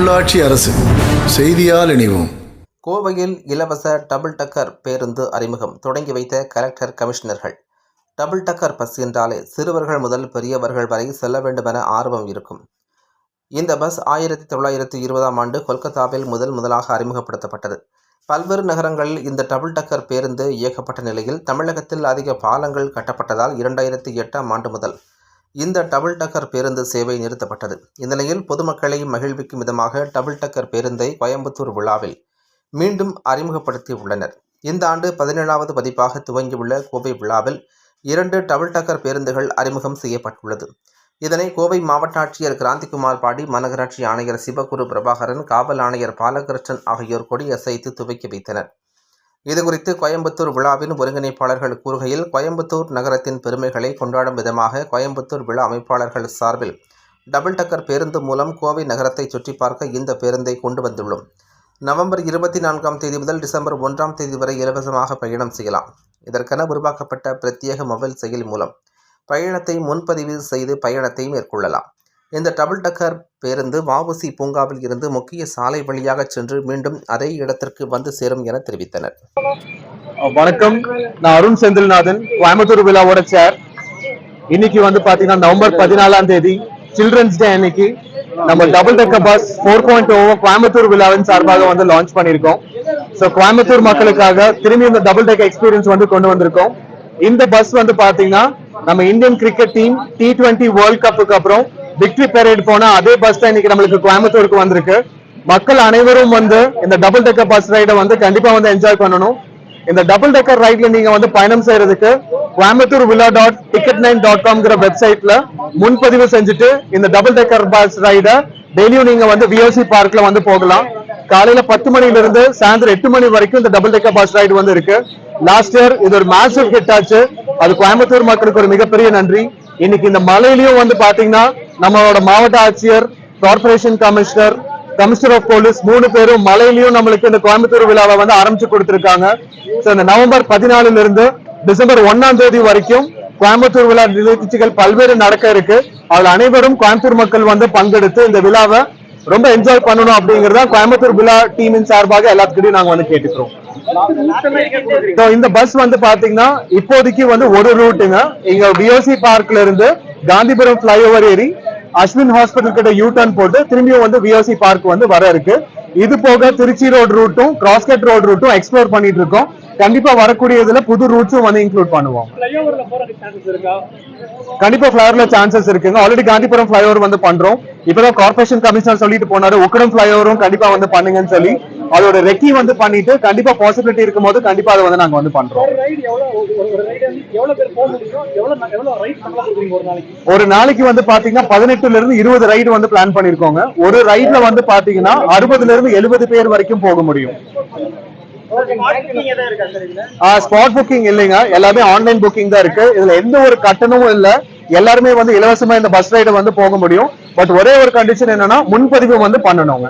உள்ளாட்சி அரசு செய்தியால் இணைவோம். கோவையில் இலவச டபுள் டக்கர் பேருந்து அறிமுகம் தொடங்கி வைத்த கலெக்டர் கமிஷனர்கள். டபுள் டக்கர் பஸ் என்றாலே சிறுவர்கள் முதல் பெரியவர்கள் வரை செல்ல வேண்டுமென ஆர்வம் இருக்கும். இந்த பஸ் ஆயிரத்தி தொள்ளாயிரத்தி இருபதாம் ஆண்டு கொல்கத்தாவில் முதல் முதலாக அறிமுகப்படுத்தப்பட்டது. பல்வேறு நகரங்களில் இந்த டபுள் டக்கர் பேருந்து இயக்கப்பட்ட நிலையில் தமிழகத்தில் அதிக பாலங்கள் கட்டப்பட்டதால் இரண்டாயிரத்தி எட்டாம் ஆண்டு முதல் இந்த டபுள் டக்கர் பேருந்து சேவை நிறுத்தப்பட்டது. இந்நிலையில் பொதுமக்களை மகிழ்விக்கும் விதமாக டபுள் டக்கர் பேருந்தை கோயம்புத்தூர் விழாவில் மீண்டும் அறிமுகப்படுத்தி உள்ளனர் இந்த ஆண்டு பதினேழாவது பதிப்பாக துவங்கியுள்ள கோவை விழாவில் இரண்டு டபுள் டக்கர் பேருந்துகள் அறிமுகம் செய்யப்பட்டுள்ளது. இதனை கோவை மாவட்ட ஆட்சியர் கிராந்திகுமார் பாடி மாநகராட்சி ஆணையர் சிவகுரு பிரபாகரன் காவல் ஆணையர் பாலகிருஷ்ணன் ஆகியோர் கொடியசைத்து துவக்கி வைத்தனர். இதுகுறித்து கோயம்புத்தூர் விழாவின் ஒருங்கிணைப்பாளர்கள் கூறுகையில் கோயம்புத்தூர் நகரத்தின் பெருமைகளை கொண்டாடும் விதமாக கோயம்புத்தூர் விழா அமைப்பாளர்கள் சார்பில் டபுள் டக்கர் பேருந்து மூலம் கோவை நகரத்தை சுற்றி பார்க்க இந்த பேருந்தை கொண்டு வந்துள்ளோம். நவம்பர் இருபத்தி நான்காம் தேதி முதல் டிசம்பர் ஒன்றாம் தேதி வரை இலவசமாக பயணம் செய்யலாம். இதற்கென உருவாக்கப்பட்ட பிரத்யேக மொபைல் செயலி மூலம் பயணத்தை முன்பதிவு செய்து பயணத்தை மேற்கொள்ளலாம். இந்த டபுள் டக்கர் பேருந்து வஉசி பூங்காவில் இருந்து முக்கிய சாலை வழியாக சென்று மீண்டும் அதே இடத்திற்கு வந்து சேரும் என தெரிவித்தனர். வணக்கம். நான் அருண் செந்தில்நாதன் கோயம்புத்தூர் விழாவோட சேர் இன்னைக்கு வந்து பாத்தீங்கன்னா நவம்பர் பதினாலாம் தேதி சில்ட்ரன்ஸ் டே அன்னைக்கு நம்ம double decker bus four point O Coimbatore விழாவின் சார்பாக வந்து லான்ச் பண்ணியிருக்கோம். ஸோ கோயம்புத்தூர் மக்களுக்காக திரும்பி இந்த டபுள் டெக் எக்ஸ்பீரியன்ஸ் வந்து கொண்டு வந்திருக்கோம். இந்த பஸ் வந்து பாத்தீங்கன்னா நம்ம Indian cricket team T twenty world கப்புக்கு அப்புறம் விக்டரி பெரேட் போன அதே பஸ் தான் இன்னைக்கு நம்மளுக்கு கோயம்புத்தூருக்கு வந்திருக்கு. மக்கள் அனைவரும் வந்து இந்த டபுள் டெக்கர் பஸ் ரைடை வந்து கண்டிப்பா வந்து என்ஜாய் பண்ணணும். இந்த டபுள் டெக்கர் ரைட்ல நீங்க வந்து பயணம் செய்யறதுக்கு கோயம்புத்தூர் விழா டாட் டிக்கெட் நைன் டாட் காம்ங்கிற வெப்சைட்ல முன்பதிவு செஞ்சுட்டு இந்த டபுள் டெக்கர் பஸ் ரைட டெய்லியும் நீங்க வந்து விஓசி பார்க்ல வந்து போகலாம். காலையில பத்து மணில இருந்து சாயந்தரம் எட்டு மணி வரைக்கும் இந்த டபுள் டெக்கர் பஸ் ரைடு வந்து இருக்கு. லாஸ்ட் இயர் இது ஒரு மேசிவ் ஹிட் ஆச்சு. அது கோயம்புத்தூர் மக்களுக்கு ஒரு மிகப்பெரிய நன்றி. இன்னைக்கு இந்த மலையிலயும் வந்து பாத்தீங்கன்னா நம்மளோட மாவட்ட ஆட்சியர் corporation commissioner commissioner of police மூணு பேரும் மலையிலயும் நம்மளுக்கு இந்த கோயம்புத்தூர் விழாவை வந்து ஆரம்பிச்சு கொடுத்திருக்காங்க. சோ இந்த நவம்பர் பதினாலுல இருந்து டிசம்பர் ஒன்னாம் தேதி வரைக்கும் கோயம்புத்தூர் விழா நிகழ்ச்சிகள் பல்வேறு நடக்க இருக்கு. அதுல அனைவரும் கோயம்புத்தூர் மக்கள் வந்து பங்கெடுத்து இந்த விழாவை ரொம்ப என்ஜாய் பண்ணணும் அப்படிங்கறத கோயம்புத்தூர் விழா டீமின் சார்பாக எல்லாத்துக்கிட்டையும் நாங்க வந்து கேட்டுக்கிறோம். இந்த பஸ் வந்து பாத்தீங்கன்னா இப்போதைக்கு வந்து ஒரு ரூட்டுங்க இங்க பிஓசி பார்க்ல இருந்து காந்திபுரம் ஃபிளைஓவர் ஏறி அஸ்வின் ஹாஸ்பிட்டல் கிட்ட யூ டர்ன் போட்டு திரும்பியும் வந்து விஓசி பார்க் வந்து வர இருக்கு. இது போக திருச்சி ரோட் ரூட்டும் கிராஸ்கட் ரோட் ரூட்டும் எக்ஸ்ப்ளோர் பண்ணிட்டு இருக்கோம். கண்டிப்பா வரக்கூடிய இதுல புது ரூட்ஸும் வந்து இன்க்ளூட் பண்ணுவோம். கண்டிப்பா ஃபிளைஓவர்ல சான்சஸ் இருக்குங்க. ஆல்ரெடி காந்திபுரம் ஃபிளைஓவர் வந்து பண்றோம். இப்பதான் கார்பரேஷன் கமிஷனர் சொல்லிட்டு போனாரு. உக்கடம் ஃபிளைஓவரும் கண்டிப்பா வந்து பண்ணுங்கன்னு சொல்லி. அதோட ரெக்கி வந்து பண்ணிட்டு கண்டிப்பா பாசிபிலிட்டி இருக்கும் போது கண்டிப்பா அதை வந்து நாங்க வந்து பண்றோம். ஒரு நாளைக்கு? வந்து பாத்தீங்கன்னா பதினெட்டுல இருந்து இருபது ரைடு வந்து பிளான் பண்ணிருக்கோங்க. ஒரு ரைட்ல வந்து பாத்தீங்கன்னா அறுபதுல இருந்து எழுபது பேர் வரைக்கும் போக முடியும். ஸ்பாட் புக்கிங் இல்லைங்க. எல்லாமே ஆன்லைன் புக்கிங் தான் இருக்கு. இதுல எந்த ஒரு கட்டணமும் இல்ல. எல்லாருமே வந்து இலவசமா இந்த பஸ் ரைடு வந்து போக முடியும். பட் ஒரே ஒரு கண்டிஷன் என்னன்னா முன்பதிவு வந்து பண்ணணுங்க.